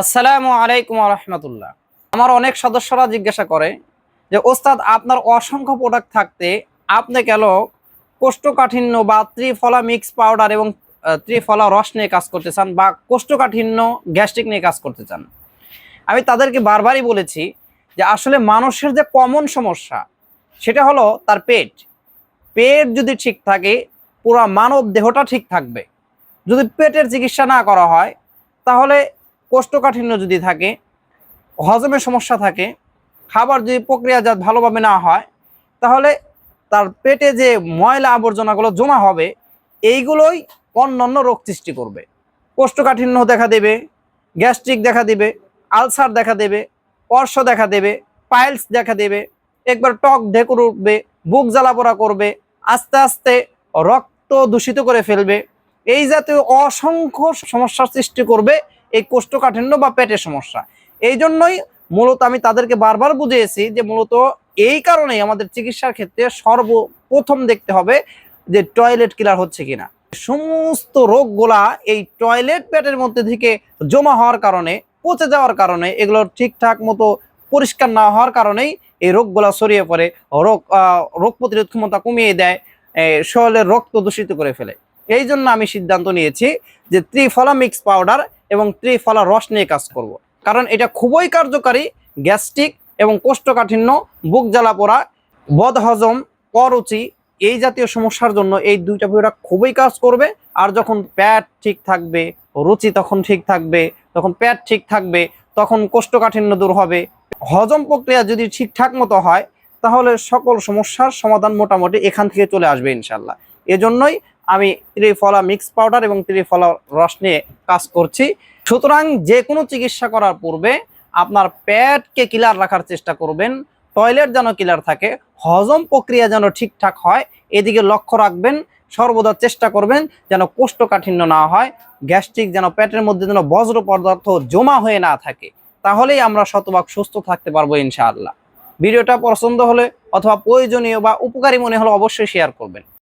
আসসালামু আলাইকুম রহমতুল্লাহ। আমার অনেক সদস্যরা জিজ্ঞাসা করে যে, ওস্তাদ, আপনার অসংখ্য প্রোডাক্ট থাকতে আপনি কেন কোষ্ঠকাঠিন্য বা ত্রিফলা মিক্স পাউডার এবং ত্রিফলা রস নিয়ে কাজ করতে চান বা কোষ্ঠকাঠিন্য গ্যাস্ট্রিক নিয়ে কাজ করতে চান? আমি তাদেরকে বারবারই বলেছি যে, আসলে মানুষের যে কমন সমস্যা সেটা হলো তার পেট। পেট যদি ঠিক থাকে, পুরো মানব দেহটা ঠিক থাকবে। যদি পেটের চিকিৎসা না করা হয়, তাহলে কোষ্ঠকাঠিন্য যদি থাকে হজমের সমস্যা থাকে, খাবার যদি প্রক্রিয়াজাত ভালোভাবে না হয়, তাহলে তার পেটে যে ময়লা আবর্জনাগুলো জমা হবে, এইগুলোই অন্যান্য রোগ সৃষ্টি করবে। কোষ্ঠকাঠিন্য দেখা দেবে, গ্যাস্ট্রিক দেখা দেবে, আলসার দেখা দেবে, অর্শ দেখা দেবে, পাইলস দেখা দেবে, একবার টক ঢেকুর উঠবে, বুক জ্বালাপোড়া করবে, আস্তে আস্তে রক্ত দূষিত করে ফেলবে। এই জাতীয় অসংখ্য সমস্যার সৃষ্টি করবে এই কোষ্ঠকাঠিন্য বা পেটের সমস্যা। এই জন্যই মূলত আমি তাদেরকে বারবার বুঝিয়েছি যে মূলত এই কারণেই আমাদের চিকিৎসার ক্ষেত্রে সর্বপ্রথম দেখতে হবে যে টয়লেট ক্লিয়ার হচ্ছে কিনা। সমস্ত রোগগুলা এই টয়লেট পেটের মধ্যে থেকে জমা হওয়ার কারণে, পচে যাওয়ার কারণে, এগুলো ঠিকঠাক মতো পরিষ্কার না হওয়ার কারণেই এই রোগগুলা ছড়িয়ে পড়ে, রোগ রোগ প্রতিরোধ ক্ষমতা কমিয়ে দেয় শরীরের রক্ত দূষিত করে ফেলে। এই জন্য আমি সিদ্ধান্ত নিয়েছি যে ত্রিফলা মিক্স পাউডার এবং ত্রিফলা রস নিয়ে কাজ করব। কারণ এটা খুবই কার্যকারী, গ্যাস্ট্রিক এবং কোষ্ঠকাঠিন্য, বুক জ্বালা পোড়া, বদহজম, অরুচি এই জাতীয় সমস্যার জন্য এই দুইটা প্রোডাক্ট খুবই কাজ করবে। আর যখন পেট ঠিক থাকবে, রুচি তখন ঠিক থাকবে তখন পেট ঠিক থাকবে, তখন কোষ্ঠকাঠিন্য দূর হবে। হজম প্রক্রিয়া যদি ঠিকঠাক মতো হয়, তাহলে সকল সমস্যার সমাধান মোটামুটি এখান থেকে চলে আসবে ইনশাল্লাহ এজন্যই আমি ত্রিফলা মিক্স পাউডার এবং ত্রিফলা রস নিয়ে কাজ করছি। সুতরাং যে কোনো চিকিৎসা করার পূর্বে আপনার পেটকে ক্লিয়ার রাখার চেষ্টা করবেন টয়লেট যেন ক্লিয়ার থাকে, হজম প্রক্রিয়া যেন ঠিকঠাক হয়, এদিকে লক্ষ্য রাখবেন, সর্বদা চেষ্টা করবেন যেন কোষ্ঠকাঠিন্য না হয়, গ্যাস্ট্রিক যেন পেটের মধ্যে যেন বজ্র পদার্থ জমা হয়ে না থাকে, তাহলেই আমরা শতভাগ সুস্থ থাকতে পারব ইনশাআল্লাহ। ভিডিওটা পছন্দ হলে অথবা প্রয়োজনীয় বা উপকারী মনে হলে অবশ্যই শেয়ার করবেন।